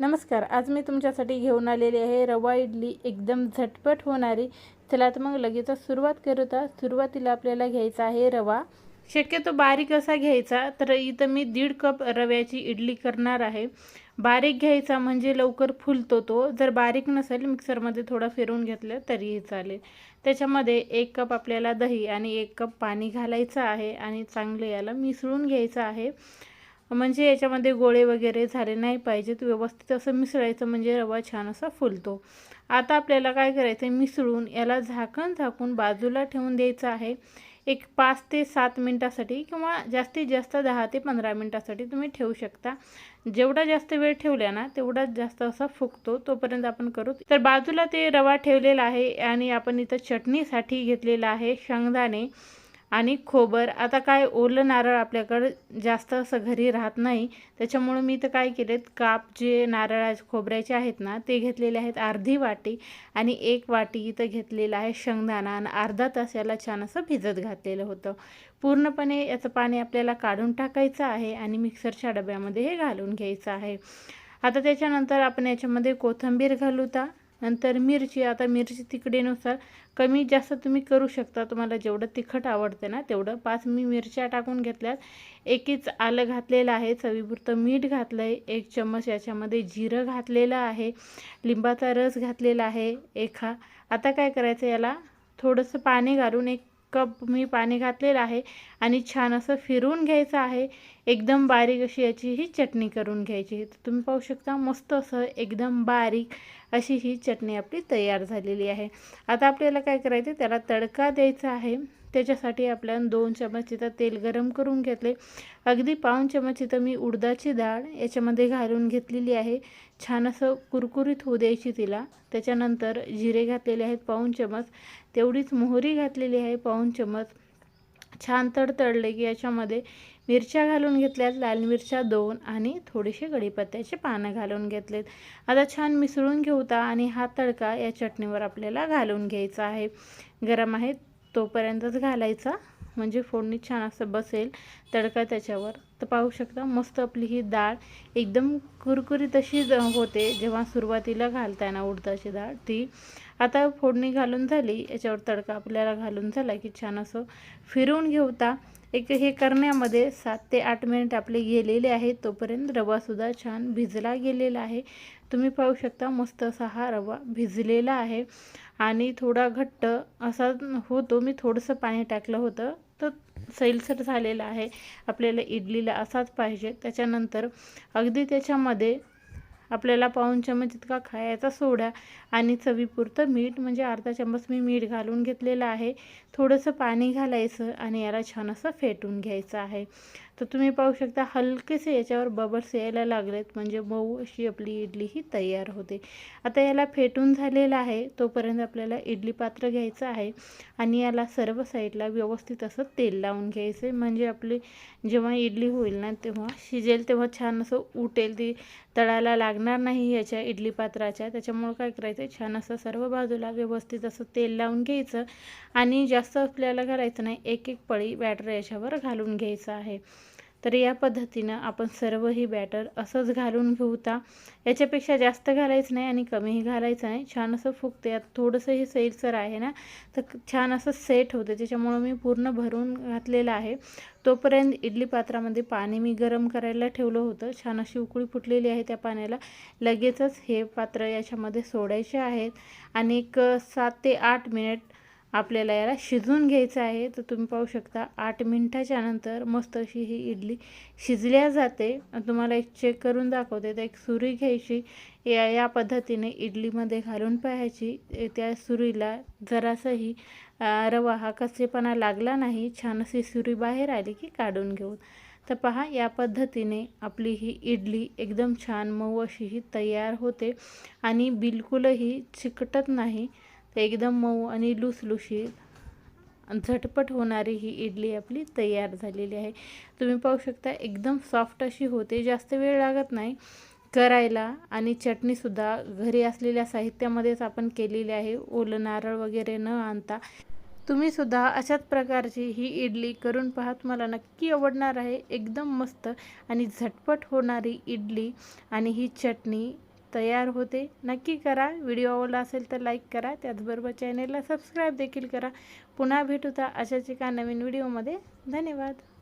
नमस्कार आज मी तुमच्यासाठी घेऊन आलेली आहे रवा इडली एकदम झटपट होणारी. चला तर मग लगेच सुरुवात करूया सुरुवातीला आपल्याला घ्यायचा आहे रवा. शक्यतो बारीक असा घ्यायचा तर इथं मी दीड कप रव्याची इडली करणार आहे. बारीक घ्यायचा म्हणजे लवकर फुलतो तो. जर बारीक नसेल मिक्सरमध्ये थोडा फिरवून घेतलं तरीही चालेल. त्याच्यामध्ये एक कप आपल्याला दही आणि एक कप पाणी घालायचं आहे आणि चांगलं याला मिसळून घ्यायचं आहे. म्हणजे याच्यामध्ये गोळे वगैरे झाले नाही पाहिजेत. व्यवस्थित असं मिसळायचं म्हणजे रवा छान असा फुलतो. आता आपल्याला काय करायचं आहे मिसळून याला झाकण झाकून बाजूला ठेवून द्यायचं आहे. एक पाच ते सात मिनटासाठी किंवा जास्तीत जास्त दहा ते पंधरा मिनटासाठी तुम्ही ठेवू शकता. जेवढा जास्त वेळ ठेवल्या ना तेवढा जास्त असा फुगतो. तोपर्यंत आपण करू. तर बाजूला ते रवा ठेवलेला आहे आणि आपण इथं चटणीसाठी घेतलेला आहे शेंगदाणे. आणि खोबर. आता काय ओलं नारळ आपल्याकडं जास्त असं घरी राहत नाही. त्याच्यामुळं मी तर काय केलेत काप जे नारळा खोबऱ्याचे आहेत ना ते घेतलेले आहेत अर्धी वाटी आणि एक वाटी इथं घेतलेलं आहे शेंगदाणा आणि अर्धा तास याला छान असं भिजत घातलेलं होतं. पूर्णपणे याचं पाणी आपल्याला काढून टाकायचं आहे आणि मिक्सरच्या डब्यामध्ये हे घालून घ्यायचं आहे. आता त्याच्यानंतर आपण याच्यामध्ये कोथिंबीर घालूता नंतर मिरची आता मिरची तिकडेनुसार कमी जास्त तुम्ही करू शकता. तुम्हाला जेवढं तिखट आवडते ना तेवढं. पाच मी मिरच्या टाकून घेतल्यात. एकीच आलं घातलेलं आहे. चवीपुरतं मीठ घातलं आहे एक चम्मच याच्यामध्ये जिरं घातलेलं आहे. लिंबाचा रस घातलेला आहे. एका आता काय करायचं याला? थोडंसं पाणी घालून एक कप मी पाणी घातलेलं आहे आणि छान असं फिरवून घ्यायचं आहे. एकदम बारीक अशी याची ही चटणी करून घ्यायची. तर तुम्ही पाहू शकता मस्त असं एकदम बारीक अशी ही चटणी आपली तयार झालेली आहे. आता आपल्याला काय करायचं त्याला तडका द्यायचा आहे. त्याच्यासाठी आपल्याला दोन चमच इथं तेल गरम करून घेतले. अगदी पाऊन चमच इथं मी उडदाची डाळ याच्यामध्ये घालून घेतलेली आहे. छान असं कुरकुरीत होऊ द्यायची तिला. त्याच्यानंतर जिरे घातलेले आहेत पाऊन चमच तेवढीच मोहरी घातलेली आहे पाऊन चमच छान तडतडले की याच्यामध्ये मिरच्या घालून घेतल्यात लाल मिरच्या दोन आणि थोडीशी कढीपत्त्याचे पानं घालून घेतलेत. आता छान मिसळून घेऊता आणि हा तडका या चटणीवर आपल्याला घालून घ्यायचा आहे. गरम आहे तोपर्यंतच घालायचा. म्हणजे फोडणी छान असं बसेल तडका त्याच्यावर. तर पाहू शकता मस्त आपली ही डाळ एकदम कुरकुरीत अशी होते जेव्हा सुरुवातीला घालताय ना उडदाची डाळ ती. आता फोडणी घालून झाली याच्यावर तडका आपल्याला घालून झाला की छान असं फिरवून घेऊता. एक हे करण्यामध्ये सात ते आठ मिनिट आपले गेलेले आहेत तोपर्यंत रवासुद्धा छान भिजला गेलेला आहे. तुम्ही पाहू शकता मस्त असा हा रवा भिजलेला आहे. आणि थोडा घट्ट असा होतो मी थोडंसं पाणी टाकलं होतं. तर सैलसर झालेला आहे. आपल्याला इडलीला असाच पाहिजे. त्याच्यानंतर अगदी त्याच्यामध्ये आपल्याला पाऊन चमच इतका खायचा सोडा आणि चवीपुरतं मीठ म्हणजे अर्धा चम्मच मी मीठ घालून घेतलेलं आहे. थोडंसं पाणी घालायचं आणि याला छान असं फेटून घ्यायचं आहे. तर तुम्ही पाहू शकता हलकेसे याच्यावर बबल्स यायला लागलेत. म्हणजे मऊ अशी आपली इडली ही तयार होते. आता याला फेटून झालेलं आहे. तोपर्यंत आपल्याला इडली पात्र घ्यायचं आहे. आणि याला सर्व साईडला व्यवस्थित असं तेल लावून घ्यायचं. म्हणजे आपली जेव्हा इडली होईल ना तेव्हा शिजेल तेव्हा छान असं उठेल. ती तळायला लागणार नाही याच्या इडली पात्राच्या. त्याच्यामुळं काय करायचं? छान असं सर्व बाजूला व्यवस्थित असं तेल लावून घ्यायचं. आणि जास्त आपल्याला करायचं नाही. एक एक पळी बॅटर याच्यावर घालून घ्यायचं आहे. तर या पद्धतीनं आपण सर्व ही बॅटर असंच घालून घेऊता याच्यापेक्षा जास्त घालायचं नाही आणि कमीही घालायचं नाही. छान असं फुगते. यात थोडंसं हे सैलसर आहे ना तर छान असं सेट होते. त्याच्यामुळं मी पूर्ण भरून घातलेलं आहे. तोपर्यंत इडली पात्रामध्ये पाणी मी गरम करायला ठेवलं होतं. छान अशी उकळी फुटलेली आहे त्या पाण्याला. लगेचच हे पात्र याच्यामध्ये सोडायचे आहेत. आणि एक सात ते आठ मिनिट आपल्याला याला शिजवून घ्यायचं आहे. तर तुम्ही पाहू शकता आठ मिनटाच्या नंतर मस्त अशी ही इडली शिजल्या जाते. तुम्हाला एक चेक करून दाखवते. तर एक सुरी घ्यायची. या या पद्धतीने इडलीमध्ये घालून पाहायची. त्या सुरीला जरासाही रवा हा कसेपणा लागला नाही. छान अशी सुरी बाहेर आली की काढून घेऊ तर पहा या पद्धतीने आपली ही इडली एकदम छान मऊ अशी ही तयार होते. आणि बिलकुलही चिकटत नाही. तर एकदम मऊ आणि लुसलुशीत झटपट होणारी ही इडली आपली तयार झालेली आहे. तुम्ही पाहू शकता एकदम सॉफ्ट अशी होते. जास्त वेळ लागत नाही करायला आणि चटणीसुद्धा घरी असलेल्या साहित्यामध्येच आपण केलेली आहे. ओलं नारळ वगैरे न आणता. तुम्हीसुद्धा अशाच प्रकारची ही इडली करून पहा तुम्हाला नक्की आवडणार आहे. एकदम मस्त आणि झटपट होणारी इडली आणि ही चटणी तयार होते. नक्की करा. व्हिडिओ आवडला असेल तर लाईक करा. त्याचबरोबर चॅनेलला सबस्क्राईब देखील करा. पुन्हा भेटूता अशाच एका नवीन व्हिडिओमध्ये. धन्यवाद.